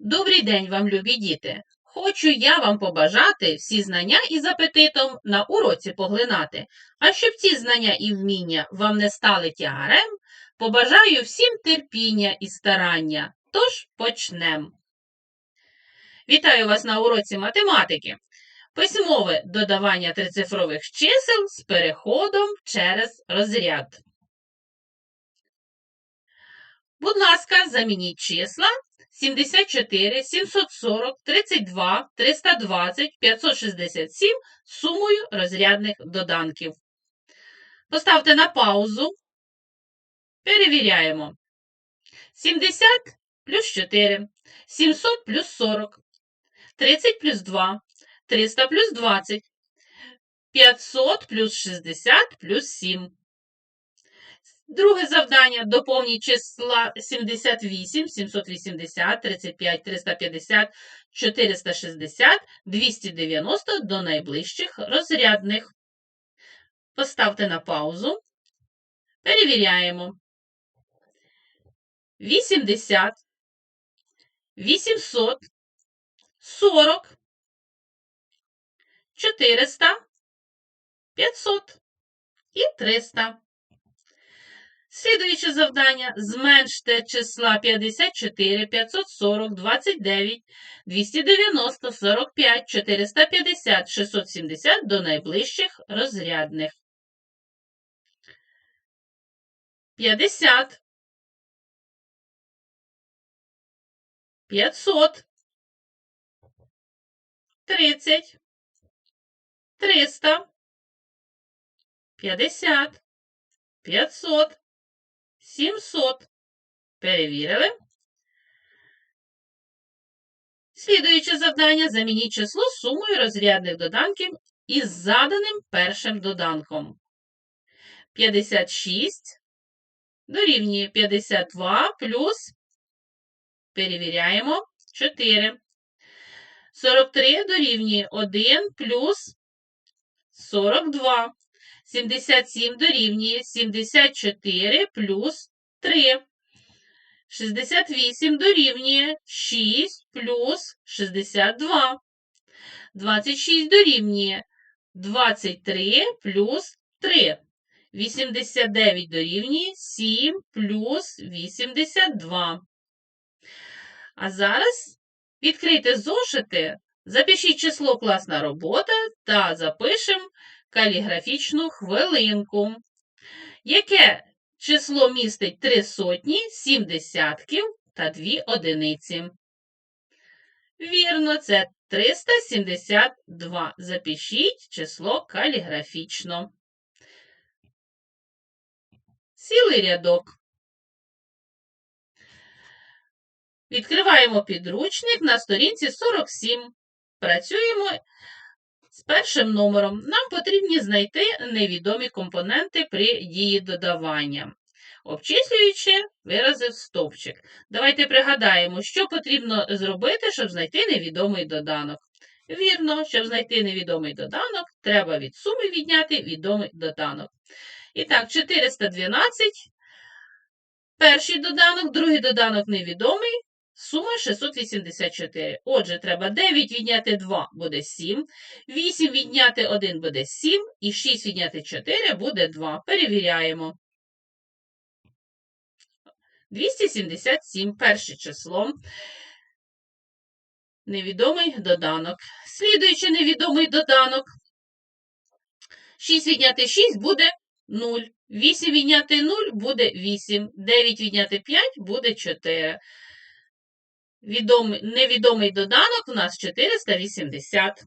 Добрий день вам, любі діти! Хочу я вам побажати всі знання із апетитом на уроці поглинати. А щоб ці знання і вміння вам не стали тягарем, побажаю всім терпіння і старання. Тож почнем. Вітаю вас на уроці математики. Письмове додавання трицифрових чисел з переходом через розряд. Будь ласка, замініть числа 74, 740, 32, 320, 567 сумою розрядних доданків. Поставте на паузу. Перевіряємо. 70 плюс 4, 700 плюс 40, 30 плюс 2, 300 плюс 20, 500 плюс 60 плюс 7. Друге завдання. Доповніть числа 78, 780, 35, 350, 460, 290 до найближчих розрядних. Поставте на паузу. Перевіряємо. 80, 800, 40, 400, 500 і 300. Слідуюче завдання. Зменште числа 54, 540, 29, 290, 45, 450, 670 до найближчих розрядних. 50, 500, 30, 300, 50, 500, 700. Перевірили. Слідуюче завдання. Замініть число сумою розрядних доданків із заданим першим доданком. 56 дорівнює 52 плюс, перевіряємо, 4. 43 дорівнює 1 плюс 42. 77 дорівнює 74 плюс 3. 68 дорівнює 6 плюс 62. 26 дорівнює 23 плюс 3. 89 дорівнює 7 плюс 82. А зараз відкрийте зошити, запишіть число класна робота та запишемо каліграфічну хвилинку. Яке число містить 3 сотні, 7 десятків та 2 одиниці? Вірно, це 372. Запишіть число каліграфічно. Цілий рядок. Відкриваємо підручник на сторінці 47. Працюємо з першим номером нам потрібні знайти невідомі компоненти при дії додавання, обчислюючи вирази в стовпчик. Давайте пригадаємо, що потрібно зробити, щоб знайти невідомий доданок. Вірно, щоб знайти невідомий доданок, треба від суми відняти відомий доданок. І так, 412. Перший доданок, другий доданок невідомий, Сума 684. Отже, треба 9 відняти 2 буде 7, 8 відняти 1 буде 7, і 6 відняти 4 буде 2. Перевіряємо. 277 перше число. Невідомий доданок. Слідуючи невідомий доданок. 6 відняти 6 буде 0. 8 відняти 0 буде 8. 9 відняти 5 буде 4 відомий, невідомий доданок у нас 480.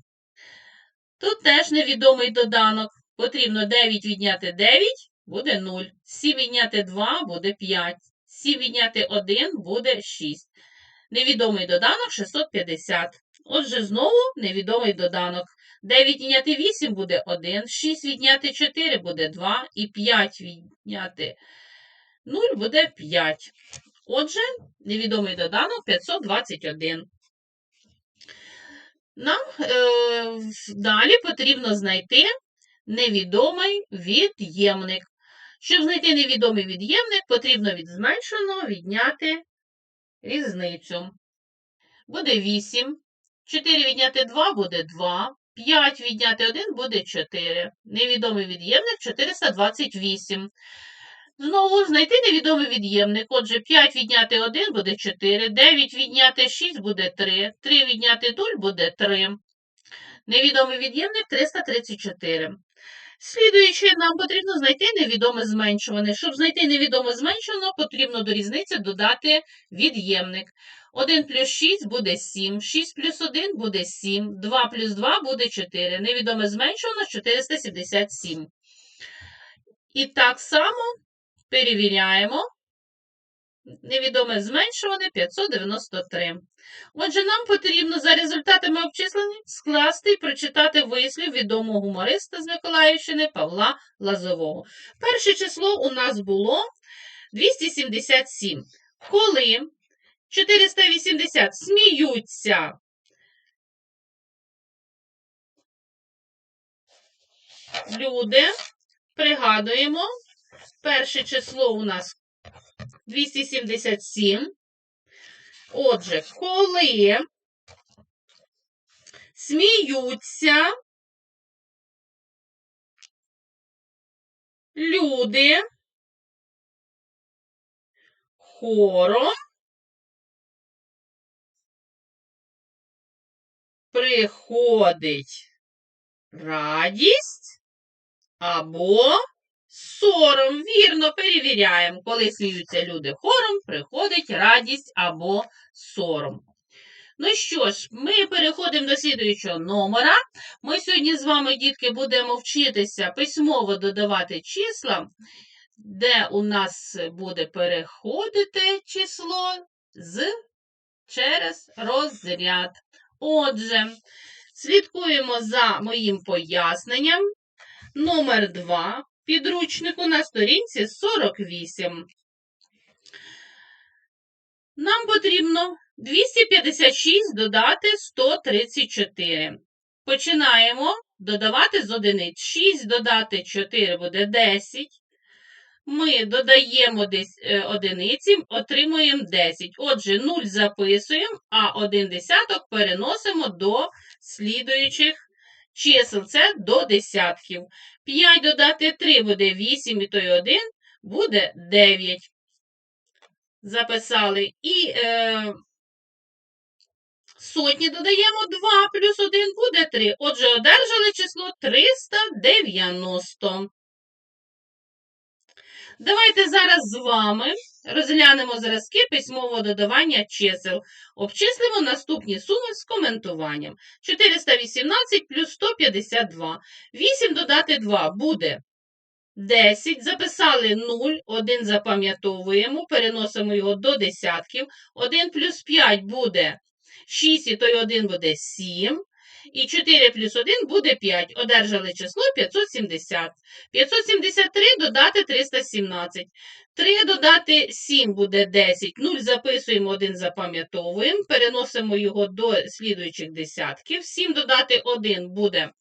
Тут теж невідомий доданок. Потрібно 9 відняти 9 буде 0. 7 відняти 2 буде 5. 7 відняти 1 буде 6. Невідомий доданок 650. Отже, знову невідомий доданок. 9 відняти 8 буде 1, 6 відняти 4 буде 2, і 5 відняти 0 буде 5. Отже, невідомий доданок 521. Нам е, далі потрібно знайти невідомий від'ємник. Щоб знайти невідомий від'ємник, потрібно від зменшеного відняти різницю. буде 8. 4 відняти 2 буде 2. 5 відняти 1 буде 4. Невідомий від'ємник 428. Знову знайти невідомий від'ємник. Отже, 5 відняти 1 буде 4, 9 відняти 6 буде 3, 3 відняти 0 буде 3. Невідомий від'ємник 334. Слідуючи, нам потрібно знайти невідоме зменшуване. Щоб знайти невідоме зменшуване, потрібно до різниці додати від'ємник. 1 плюс 6 буде 7, 6 плюс 1 буде 7, 2 плюс 2 буде 4. Невідоме зменшуване 477. І так само перевіряємо. Невідоме зменшуване 593. Отже, нам потрібно за результатами обчислення скласти і прочитати вислів відомого гумориста з Миколаївщини Павла Лазового. Перше число у нас було 277. Коли 480 сміються люди, пригадуємо, перше число у нас 277. Отже, коли сміються люди хором приходить радість або Сором, вірно, перевіряємо. Коли сміються люди хором, приходить радість або сором. Ну що ж, ми переходимо до слідуючого номера. Ми сьогодні з вами, дітки, будемо вчитися письмово додавати числа, де у нас буде переходити число з через розряд. Отже, слідкуємо за моїм поясненням. Номер 2 підручнику на сторінці 48. Нам потрібно 256 додати 134. Починаємо додавати з одиниць. 6 додати 4 буде 10. Ми додаємо десь е, одиниці, отримуємо 10. Отже, 0 записуємо, а 1 десяток переносимо до слідуючих чисел. Це до десятків. 5 додати 3 буде 8, і той 1 буде 9. Записали. І е, сотні додаємо 2 плюс 1 буде 3. Отже, одержали число 390. Давайте зараз з вами розглянемо зразки письмового додавання чисел. Обчислимо наступні суми з коментуванням. 418 плюс 152. 8 додати 2 буде 10. Записали 0, 1 запам'ятовуємо, переносимо його до десятків. 1 плюс 5 буде 6, і той 1 буде 7. І 4 плюс 1 буде 5. Одержали число 570. 573 додати 317. 3 додати 7 буде 10. 0 записуємо, 1 запам'ятовуємо. Переносимо його до слідуючих десятків. 7 додати 1 буде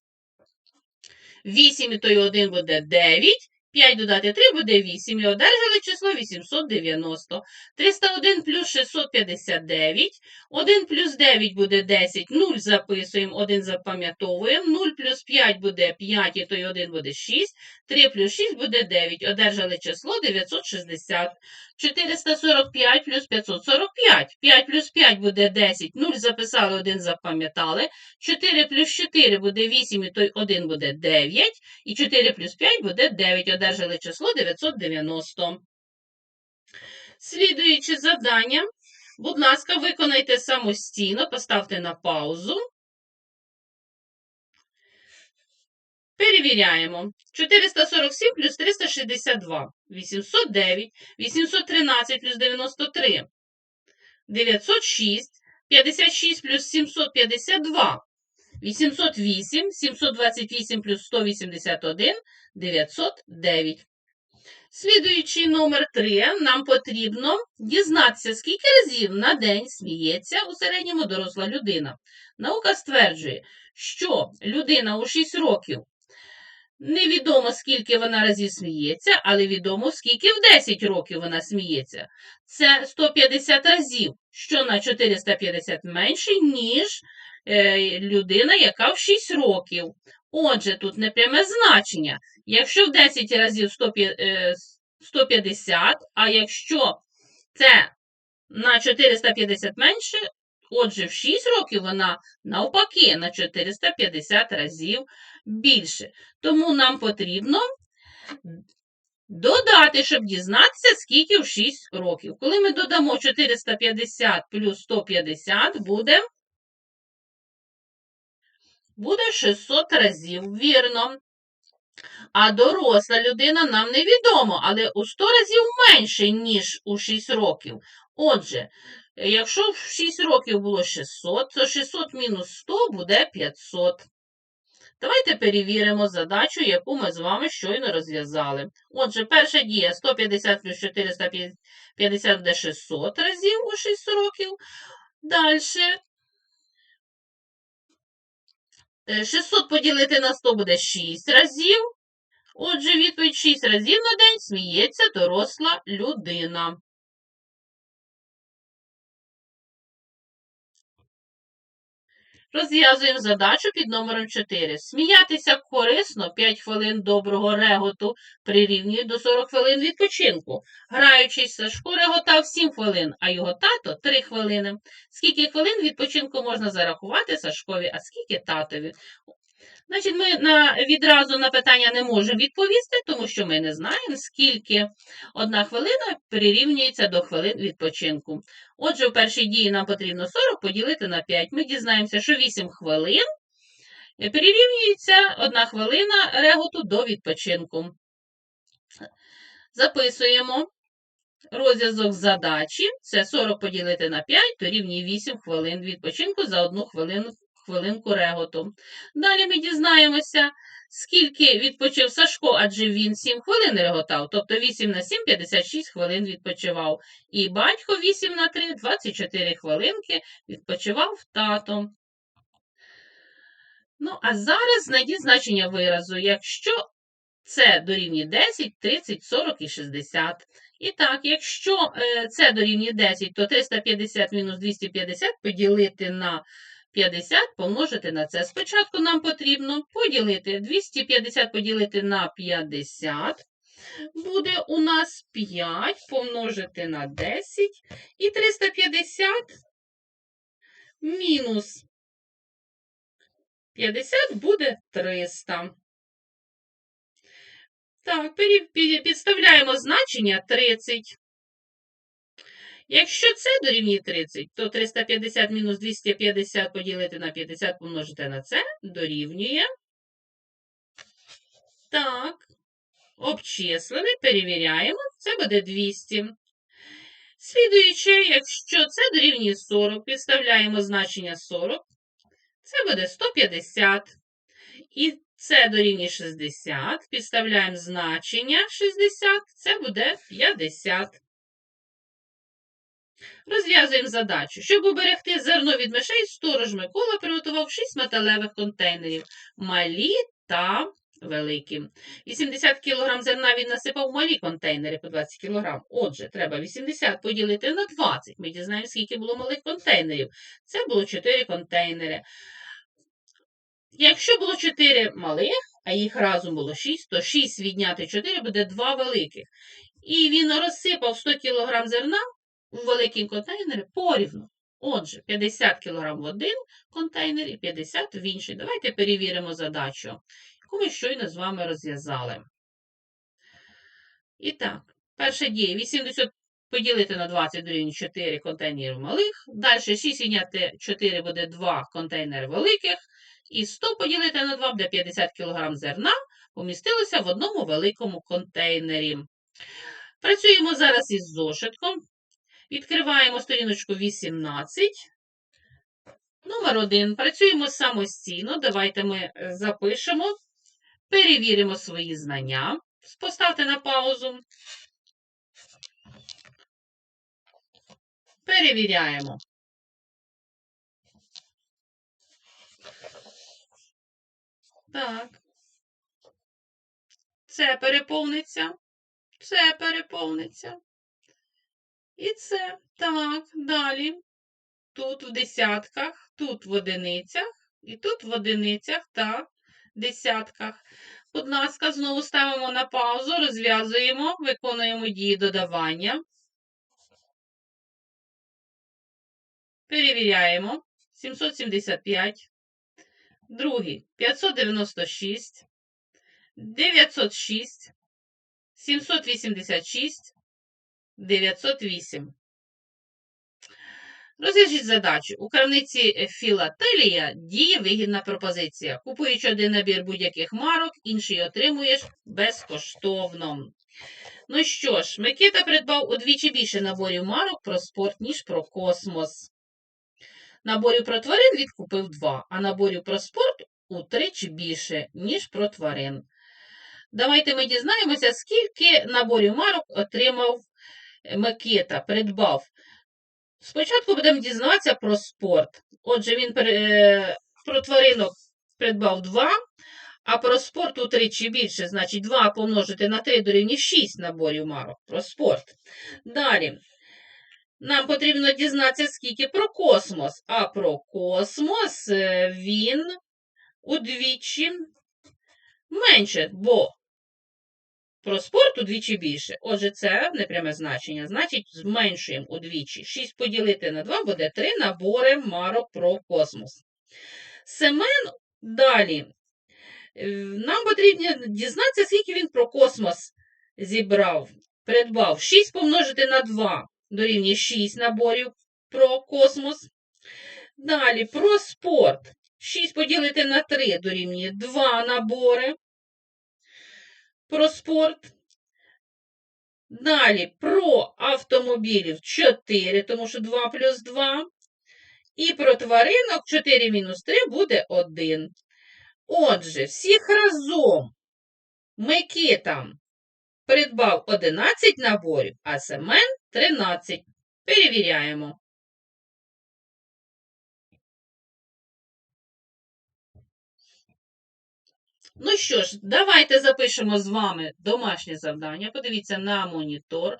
8, і той 1 буде 9. 5 додати 3 буде 8. І одержали число 890. 301 плюс 659. 1 плюс 9 буде 10. 0 записуємо, 1 запам'ятовуємо. 0 плюс 5 буде 5, і той 1 буде 6. 3 плюс 6 буде 9. Одержали число 960. 445 плюс 545. 5 плюс 5 буде 10. 0 записали, 1 запам'ятали. 4 плюс 4 буде 8, і той 1 буде 9. І 4 плюс 5 буде 9. Одержали число 990. Слідуючи завдання, будь ласка, виконайте самостійно, поставте на паузу. Перевіряємо. 447 плюс 362. 809. 813 плюс 93. 906. 56 плюс 752. 808. 728 плюс 181. 909. Слідуючий номер 3. Нам потрібно дізнатися, скільки разів на день сміється у середньому доросла людина. Наука стверджує, що людина у 6 років Невідомо, скільки вона разів сміється, але відомо, скільки в 10 років вона сміється. Це 150 разів, що на 450 менше, ніж людина, яка в 6 років. Отже, тут непряме значення. Якщо в 10 разів 100 п'я- е, 150, а якщо це на 450 менше, отже, в 6 років вона навпаки на 450 разів більше. Тому нам потрібно додати, щоб дізнатися, скільки в 6 років. Коли ми додамо 450 плюс 150, буде, буде 600 разів. Вірно. А доросла людина нам невідомо, але у 100 разів менше, ніж у 6 років. Отже, якщо в 6 років було 600, то 600 мінус 100 буде 500. Давайте перевіримо задачу, яку ми з вами щойно розв'язали. Отже, перша дія 150 плюс 450 буде 600 разів у 6 років. Далі. 600 поділити на 100 буде 6 разів. Отже, відповідь 6 разів на день сміється доросла людина. Розв'язуємо задачу під номером 4. Сміятися корисно 5 хвилин доброго реготу прирівнює до 40 хвилин відпочинку. Граючись, Сашко реготав 7 хвилин, а його тато 3 хвилини. Скільки хвилин відпочинку можна зарахувати Сашкові, а скільки татові? Значить, ми на, відразу на питання не можемо відповісти, тому що ми не знаємо, скільки одна хвилина прирівнюється до хвилин відпочинку. Отже, в першій дії нам потрібно 40 поділити на 5. Ми дізнаємося, що 8 хвилин перерівнюється одна хвилина реготу до відпочинку. Записуємо розв'язок задачі. Це 40 поділити на 5, то рівні 8 хвилин відпочинку за одну хвилину хвилинку реготу. Далі ми дізнаємося, скільки відпочив Сашко, адже він 7 хвилин реготав, тобто 8 на 7 – 56 хвилин відпочивав. І батько 8 на 3 – 24 хвилинки відпочивав тато. Ну, а зараз знайдіть значення виразу, якщо це дорівнює 10, 30, 40 і 60. І так, якщо е, це дорівнює 10, то 350 мінус 250 поділити на 50 помножити на це. Спочатку нам потрібно поділити 250 поділити на 50. Буде у нас 5 помножити на 10 і 350 мінус 50 буде 300. Так, підставляємо значення 30. Якщо це дорівнює 30, то 350 мінус 250 поділити на 50 помножити на це дорівнює. Так, обчислили, перевіряємо, це буде 200. Слідуючи, якщо це дорівнює 40, підставляємо значення 40, це буде 150. І це дорівнює 60, підставляємо значення 60, це буде 50. Розв'язуємо задачу. Щоб уберегти зерно від мишей, сторож Микола приготував 6 металевих контейнерів, малі та великі. 80 кг зерна він насипав в малі контейнери по 20 кг. Отже, треба 80 поділити на 20. Ми дізнаємося, скільки було малих контейнерів. Це було 4 контейнери. Якщо було 4 малих, а їх разом було 6, то 6 відняти 4 буде 2 великих. І він розсипав 100 кг зерна у великий контейнер порівну. Отже, 50 кг в один контейнер і 50 в інший. Давайте перевіримо задачу, яку ми щойно з вами розв'язали. І так, перша дія 80 поділити на 20 дорівнює 4 контейнери малих. Далі 6 відняти 4 буде 2 контейнери великих. І 100 поділити на 2 буде 50 кг зерна, помістилося в одному великому контейнері. Працюємо зараз із зошитком. Відкриваємо сторіночку 18. Номер 1. Працюємо самостійно. Давайте ми е, запишемо, перевіримо свої знання. Поставте на паузу. Перевіряємо. Так. Це переповниться, це переповниться. І це. Так, далі. Тут в десятках, тут в одиницях, і тут в одиницях та десятках. Будь ласка, знову ставимо на паузу, розв'язуємо, виконуємо дії додавання. Перевіряємо. 775. Другий 596. 906. 786. 908. Розв'яжіть задачу. У крамниці Філателія діє вигідна пропозиція. Купуючи один набір будь-яких марок, інший отримуєш безкоштовно. Ну що ж, Микита придбав удвічі більше наборів марок про спорт, ніж про космос. Наборів про тварин відкупив два, а наборів про спорт утричі більше, ніж про тварин. Давайте ми дізнаємося, скільки наборів марок отримав Микита, придбав. Спочатку будемо дізнаватися про спорт. Отже, він е, про тваринок придбав 2, а про спорт утричі більше, значить 2 помножити на 3 дорівнює 6 наборів марок про спорт. Далі. Нам потрібно дізнатися, скільки про космос. А про космос е, він удвічі менше, бо про спорт удвічі більше. Отже, це непряме значення. Значить, зменшуємо удвічі. 6 поділити на 2 буде 3 набори марок про космос. Семен далі. Е, Нам потрібно дізнатися, скільки він про космос зібрав, придбав. 6 помножити на 2 дорівнює 6 наборів про космос. Далі про спорт. 6 поділити на 3 дорівнює 2 набори про спорт. Далі про автомобілів 4, тому що 2 плюс 2. І про тваринок 4 мінус 3 буде 1. Отже, всіх разом Микита придбав 11 наборів, а Семен 13. Перевіряємо. Ну що ж, давайте запишемо з вами домашнє завдання. Подивіться на монітор.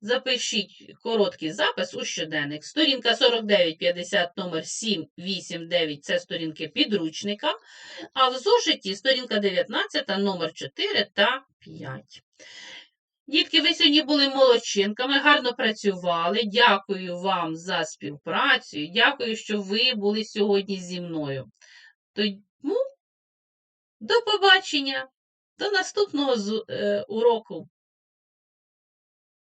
Запишіть короткий запис у щоденник. Сторінка 49-50, номер 7, 8, 9 це сторінки підручника. А в зошиті сторінка 19, номер 4 та 5. Дітки, ви сьогодні були молодчинками, гарно працювали. Дякую вам за співпрацю. Дякую, що ви були сьогодні зі мною. Тому до побачення, до наступного з- е, уроку.